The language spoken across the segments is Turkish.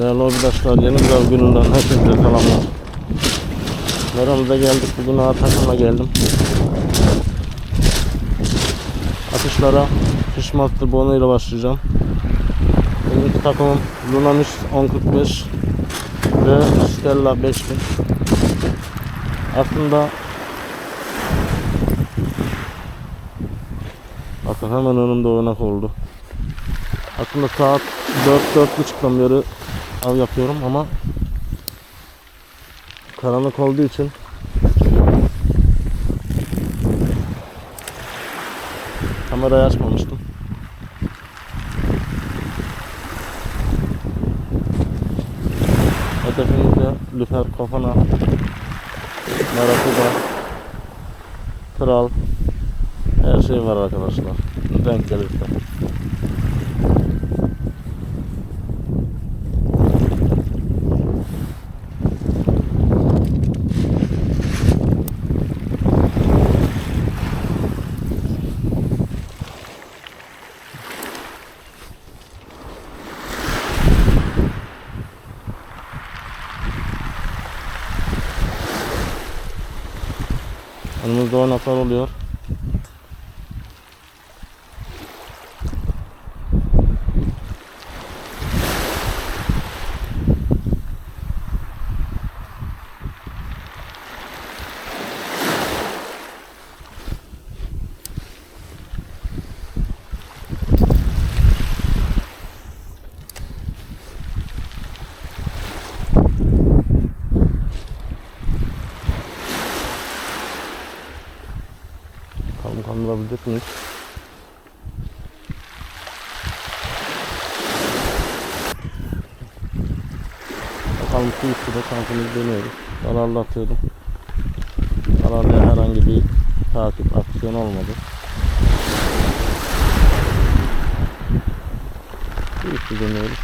Değerli arkadaşlar yeni güzel gününden hepinize selamlar. Meramıza geldik bugün ağa takıma geldim. Atışlara Fish Master Bono ile başlayacağım. Bugünkü takımım Lunamis 1045 ve Stella 5000. Aslında Bakın hemen önümde oynak oldu. Aslında saat 4-4.30'dan beri av yapıyorum ama karanlık olduğu için kamerayı açmamıştım. Hedefimizde lüfer kafana marakuda kral her şey var arkadaşlar. Denk gelirse. Önümüzde oynaklar oluyor. Bakalım su üstüde şansımızı deniyoruz. Zararlı atıyordum. Zararlı herhangi bir takip aksiyon olmadı. Üstü deniyoruz.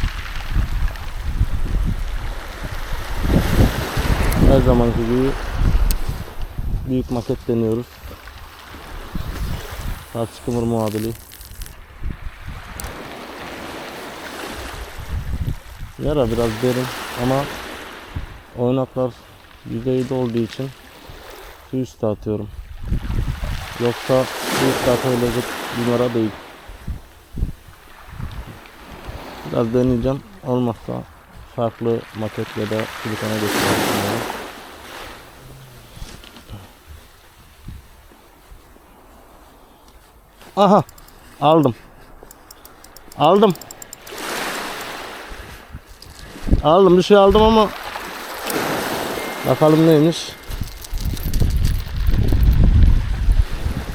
Her zamanki gibi büyük maket deniyoruz. Saç kımır muhabili. Yara biraz derin ama oynaklar yüzeyde olduğu için su üstü atıyorum. Yoksa su üstü atabilecek numara değil. Biraz deneyeceğim. Olmazsa farklı maket ya da silikona geçeceğim. Aha aldım. Aldım. Aldım bir şey aldım ama bakalım neymiş.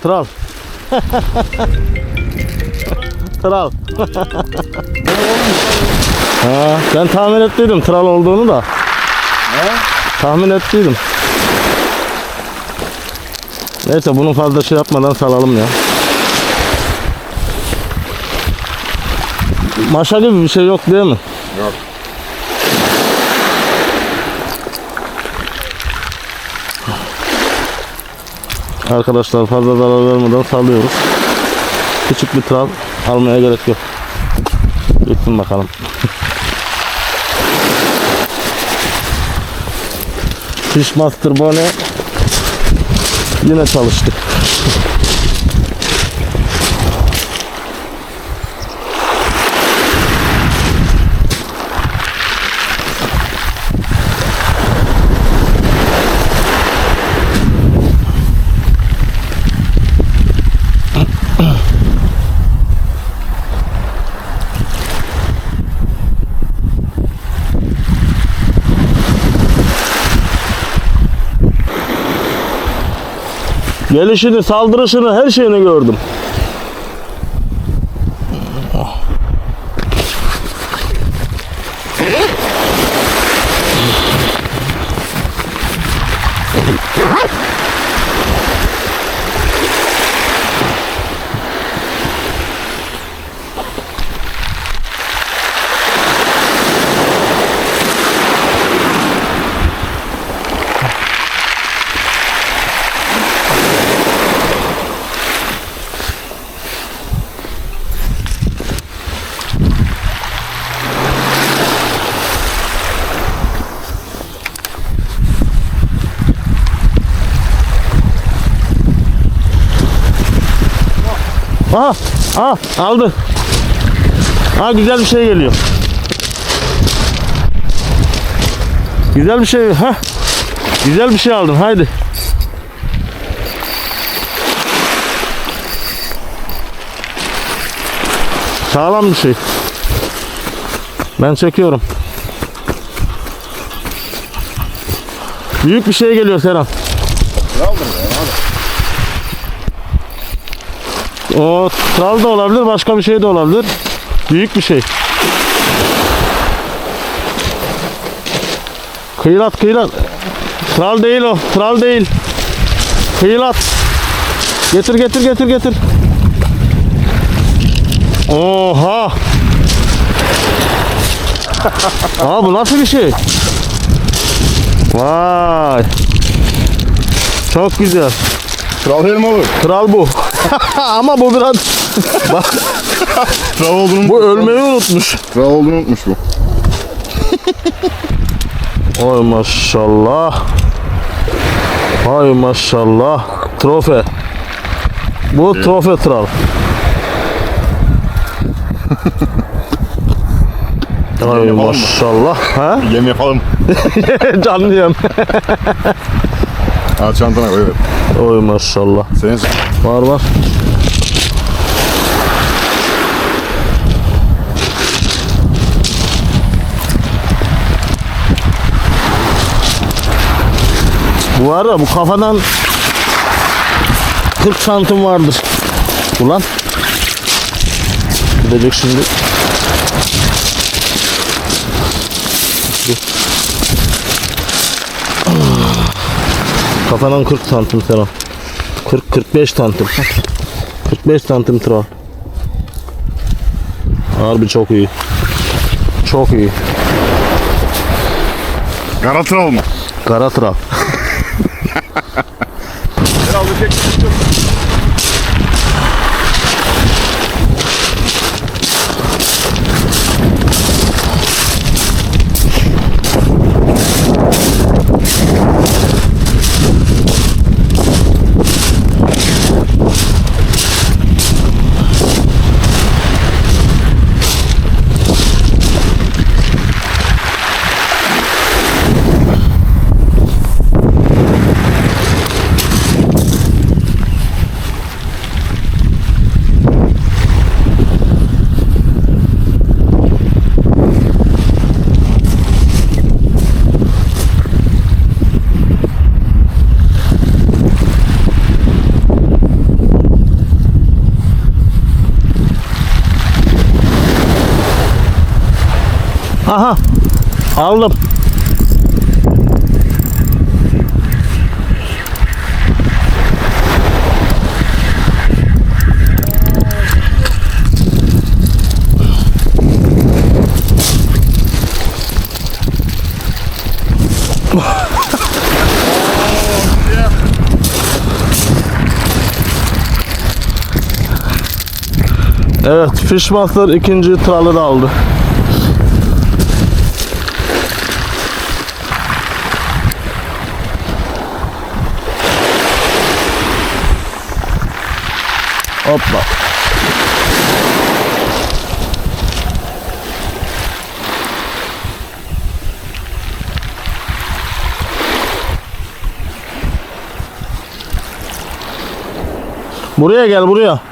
Tral. Tral. ha, ben tahmin ettiydim tral olduğunu da. Tahmin ettiydim. Neyse bunu fazla şey yapmadan salalım ya. Maşa gibi bir şey yok değil mi? Yok. Arkadaşlar fazla zarar vermeden salıyoruz. Küçük bir tral almaya gerek yok. Gitsin bakalım. Fishmaster Bone yine çalıştık. Gelişini, saldırışını, her şeyini gördüm. Aha. Aha aldı. Ha güzel bir şey geliyor. Güzel bir şey. Ha. Güzel bir şey aldın. Haydi. Sağlam bir şey. Ben çekiyorum. Büyük bir şey geliyor Serhan. O tral da olabilir, başka bir şey de olabilir. Büyük bir şey. Kıyılat, kıyılat. Tral değil o, tral değil. Kıyılat. Getir, getir, getir, getir. Oha! Aa bu nasıl bir şey? Vay! Çok güzel. Kral mi olur? Kral bu. Ama bu biraz bak Kral olduğunu bu ölmeyi unutmuş. Kral olduğunu unutmuş bu. Ay maşallah. Ay maşallah. Trofe. Bu trofe tral. Ay maşallah. Ha? Yem yapalım. Canlı yem. Ha çantana koy evet. Oy maşallah. Senin Var var. Bu var ya bu kafadan 40 santim vardır. Ulan. Gidecek şimdi. Dur. Kafadan 40 santim falan. 40-45 santim. 45 santim tra. Harbi çok iyi. Çok iyi. Kara kral mı? Kara tra. Kral çek. Aha. Aldım. Evet, Fishmaster ikinci tralı da aldı. Hoppa. Buraya gel buraya.